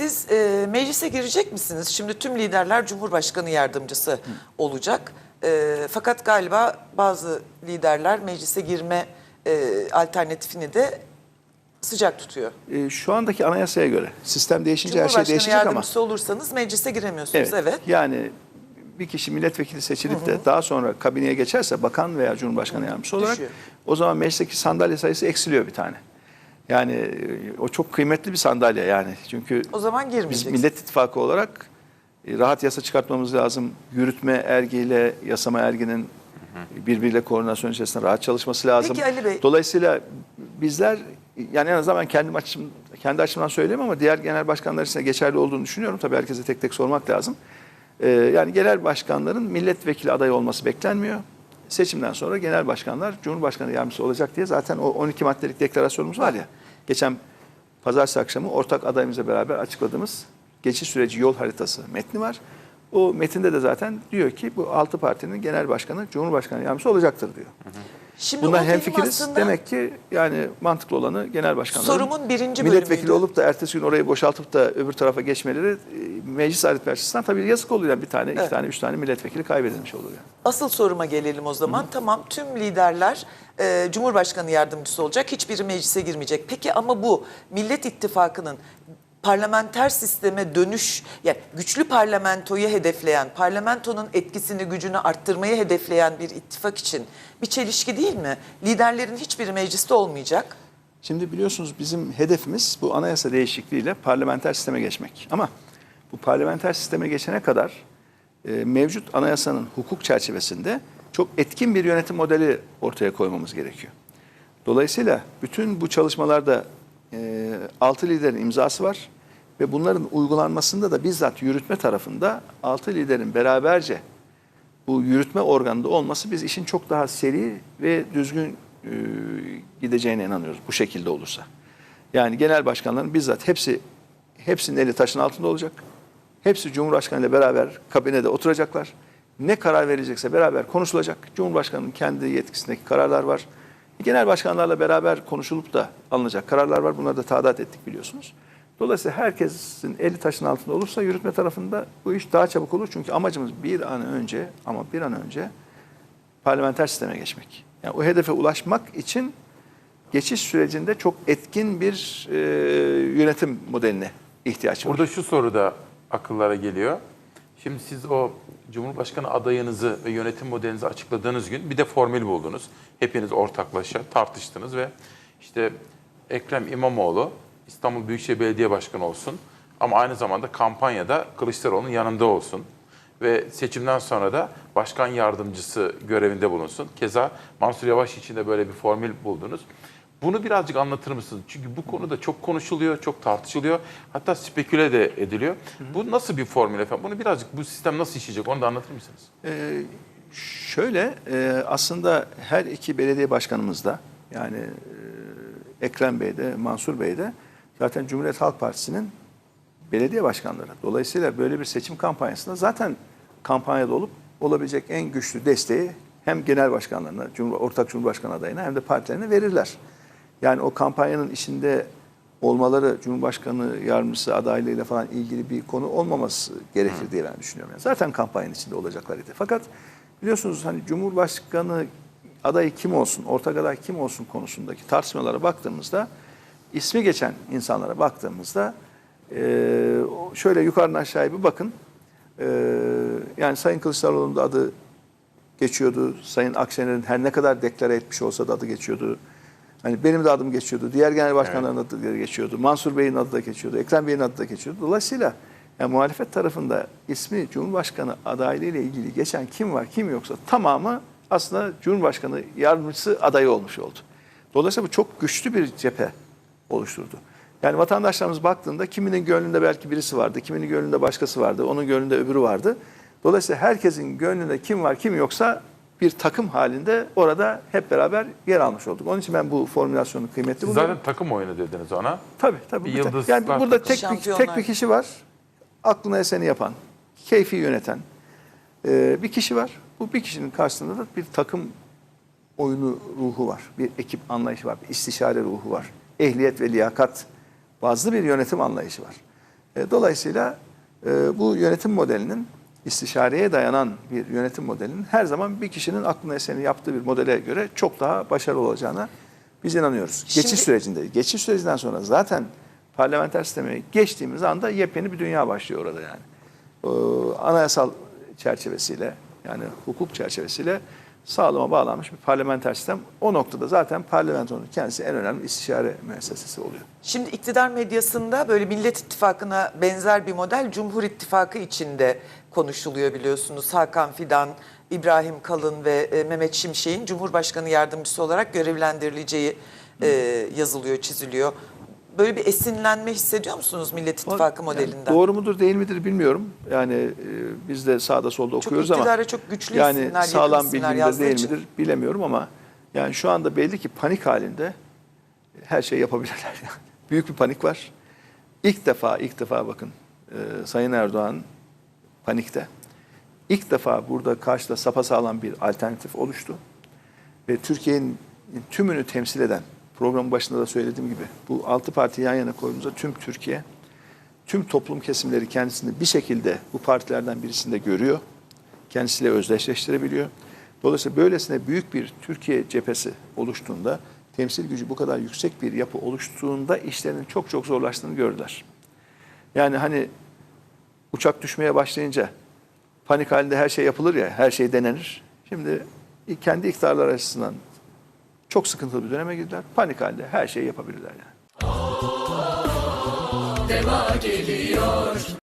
Siz e, meclise girecek misiniz? Şimdi tüm liderler Cumhurbaşkanı yardımcısı olacak. E, fakat galiba bazı liderler meclise girme e, alternatifini de sıcak tutuyor. E, şu andaki anayasaya göre sistem değişince her şey Cumhurbaşkanı değişecek ama. yardımcısı olursanız meclise giremiyorsunuz. Evet, Evet. Yani bir kişi milletvekili seçilip de daha sonra kabineye geçerse bakan veya cumhurbaşkanı yardımcısı olarak Düşüyor. o zaman meclisteki sandalye sayısı eksiliyor bir tane. Yani e, o çok kıymetli bir sandalye yani. Çünkü O zaman biz. Millet İttifakı olarak e, rahat yasa çıkartmamız lazım. Yürütme ergiyle yasama erginin birbiriyle koordinasyon içerisinde rahat çalışması lazım. Peki Ali Bey- Dolayısıyla bizler yani en azından ben kendim açım, kendi açımdan söyleyeyim ama diğer genel başkanlar için geçerli olduğunu düşünüyorum. Tabii herkese tek tek sormak lazım. Ee, yani genel başkanların milletvekili adayı olması beklenmiyor. Seçimden sonra genel başkanlar Cumhurbaşkanı yardımcısı olacak diye zaten o 12 maddelik deklarasyonumuz var ya. Geçen pazartesi akşamı ortak adayımızla beraber açıkladığımız geçiş süreci yol haritası metni var. O metinde de zaten diyor ki bu altı partinin genel başkanı Cumhurbaşkanı yardımcısı olacaktır diyor. Şimdi Bundan o benim hemfikiriz. Demek ki yani mantıklı olanı genel başkanların Sorumun birinci milletvekili bölümüydü. olup da ertesi gün orayı boşaltıp da öbür tarafa geçmeleri e, meclis aritmi açısından tabii yazık oluyor. Yani bir tane, iki Evet. tane, üç tane milletvekili kaybedilmiş oluyor. Asıl soruma gelelim o zaman. Tamam tüm liderler e, Cumhurbaşkanı yardımcısı olacak. Hiçbiri meclise girmeyecek. Peki ama bu Millet İttifakı'nın parlamenter sisteme dönüş, yani güçlü parlamentoyu hedefleyen, parlamentonun etkisini, gücünü arttırmayı hedefleyen bir ittifak için bir çelişki değil mi? Liderlerin hiçbiri mecliste olmayacak. Şimdi biliyorsunuz bizim hedefimiz bu anayasa değişikliğiyle parlamenter sisteme geçmek. Ama bu parlamenter sisteme geçene kadar e, mevcut anayasanın hukuk çerçevesinde çok etkin bir yönetim modeli ortaya koymamız gerekiyor. Dolayısıyla bütün bu çalışmalarda e, altı liderin imzası var ve bunların uygulanmasında da bizzat yürütme tarafında altı liderin beraberce bu yürütme organında olması biz işin çok daha seri ve düzgün e, gideceğine inanıyoruz bu şekilde olursa. Yani genel başkanların bizzat hepsi hepsinin eli taşın altında olacak. Hepsi Cumhurbaşkanı ile beraber kabinede oturacaklar. Ne karar verilecekse beraber konuşulacak. Cumhurbaşkanının kendi yetkisindeki kararlar var. Genel başkanlarla beraber konuşulup da alınacak kararlar var. Bunları da tadat ettik biliyorsunuz. Dolayısıyla herkesin eli taşın altında olursa yürütme tarafında bu iş daha çabuk olur. Çünkü amacımız bir an önce ama bir an önce parlamenter sisteme geçmek. Yani o hedefe ulaşmak için geçiş sürecinde çok etkin bir e, yönetim modeline ihtiyaç var. Burada şu soru da akıllara geliyor. Şimdi siz o Cumhurbaşkanı adayınızı ve yönetim modelinizi açıkladığınız gün bir de formül buldunuz. Hepiniz ortaklaşa tartıştınız ve işte Ekrem İmamoğlu İstanbul Büyükşehir Belediye Başkanı olsun ama aynı zamanda kampanyada Kılıçdaroğlu'nun yanında olsun ve seçimden sonra da başkan yardımcısı görevinde bulunsun. Keza Mansur Yavaş için de böyle bir formül buldunuz. Bunu birazcık anlatır mısınız? Çünkü bu konuda çok konuşuluyor, çok tartışılıyor. Hatta speküle de ediliyor. Bu nasıl bir formül efendim? Bunu birazcık bu sistem nasıl işleyecek? Onu da anlatır mısınız? Ee, şöyle e, aslında her iki belediye başkanımız da yani e, Ekrem Bey de Mansur Bey de zaten Cumhuriyet Halk Partisi'nin belediye başkanları. Dolayısıyla böyle bir seçim kampanyasında zaten kampanyada olup olabilecek en güçlü desteği hem genel başkanlarına, ortak cumhurbaşkanı adayına hem de partilerine verirler. Yani o kampanyanın içinde olmaları Cumhurbaşkanı yardımcısı adaylığıyla falan ilgili bir konu olmaması gerekir diye ben düşünüyorum. Yani zaten kampanyanın içinde olacaklar idi. Fakat biliyorsunuz hani Cumhurbaşkanı adayı kim olsun, ortak aday kim olsun konusundaki tartışmalara baktığımızda ismi geçen insanlara baktığımızda şöyle yukarıdan aşağıya bir bakın. Yani Sayın Kılıçdaroğlu'nun da adı geçiyordu. Sayın Akşener'in her ne kadar deklare etmiş olsa da adı geçiyordu. Hani benim de adım geçiyordu. Diğer genel başkanların adı da geçiyordu. Mansur Bey'in adı da geçiyordu. Ekrem Bey'in adı da geçiyordu. Dolayısıyla yani muhalefet tarafında ismi Cumhurbaşkanı adaylığı ile ilgili geçen kim var kim yoksa tamamı aslında Cumhurbaşkanı yardımcısı adayı olmuş oldu. Dolayısıyla bu çok güçlü bir cephe oluşturdu. Yani vatandaşlarımız baktığında kiminin gönlünde belki birisi vardı, kiminin gönlünde başkası vardı, onun gönlünde öbürü vardı. Dolayısıyla herkesin gönlünde kim var kim yoksa bir takım halinde orada hep beraber yer almış olduk. Onun için ben bu formülasyonu kıymetli Siz buluyorum. zaten takım oyunu dediniz ona. Tabii tabii. Bir yıldızlar yani burada tek bir, tek bir kişi var. Aklına eseni yapan, keyfi yöneten ee, bir kişi var. Bu bir kişinin karşısında da bir takım oyunu ruhu var. Bir ekip anlayışı var. Bir istişare ruhu var. Ehliyet ve liyakat bazlı bir yönetim anlayışı var. E, dolayısıyla e, bu yönetim modelinin istişareye dayanan bir yönetim modelinin her zaman bir kişinin aklına eseni yaptığı bir modele göre çok daha başarılı olacağına biz inanıyoruz. Şimdi- Geçiş sürecinde, geçiş sürecinden sonra zaten parlamenter sisteme geçtiğimiz anda yepyeni bir dünya başlıyor orada yani. Ee, anayasal çerçevesiyle yani hukuk çerçevesiyle sağlama bağlanmış bir parlamenter sistem. O noktada zaten parlamentonun kendisi en önemli istişare müessesesi oluyor. Şimdi iktidar medyasında böyle Millet İttifakı'na benzer bir model Cumhur İttifakı içinde konuşuluyor biliyorsunuz. Hakan Fidan, İbrahim Kalın ve e, Mehmet Şimşek'in Cumhurbaşkanı yardımcısı olarak görevlendirileceği e, yazılıyor, çiziliyor. Böyle bir esinlenme hissediyor musunuz Millet İttifakı Yani modelinden? doğru mudur değil midir bilmiyorum. Yani e, biz de sağda solda okuyoruz ama iktidara çok güçlü yani isimler, yakın sağlam isimler bilgi midir yazdığı değil için. midir bilemiyorum ama yani şu anda belli ki panik halinde her şey yapabilirler. Yani. Büyük bir panik var. İlk defa ilk defa bakın e, Sayın Erdoğan panikte. İlk defa burada karşıda sapasağlam bir alternatif oluştu. Ve Türkiye'nin tümünü temsil eden, programın başında da söylediğim gibi bu altı parti yan yana koyduğumuzda tüm Türkiye, tüm toplum kesimleri kendisini bir şekilde bu partilerden birisinde görüyor. Kendisiyle özdeşleştirebiliyor. Dolayısıyla böylesine büyük bir Türkiye cephesi oluştuğunda, temsil gücü bu kadar yüksek bir yapı oluştuğunda işlerinin çok çok zorlaştığını gördüler. Yani hani uçak düşmeye başlayınca panik halinde her şey yapılır ya, her şey denenir. Şimdi kendi iktidarlar açısından çok sıkıntılı bir döneme girdiler. Panik halinde her şeyi yapabilirler yani. Deva geliyor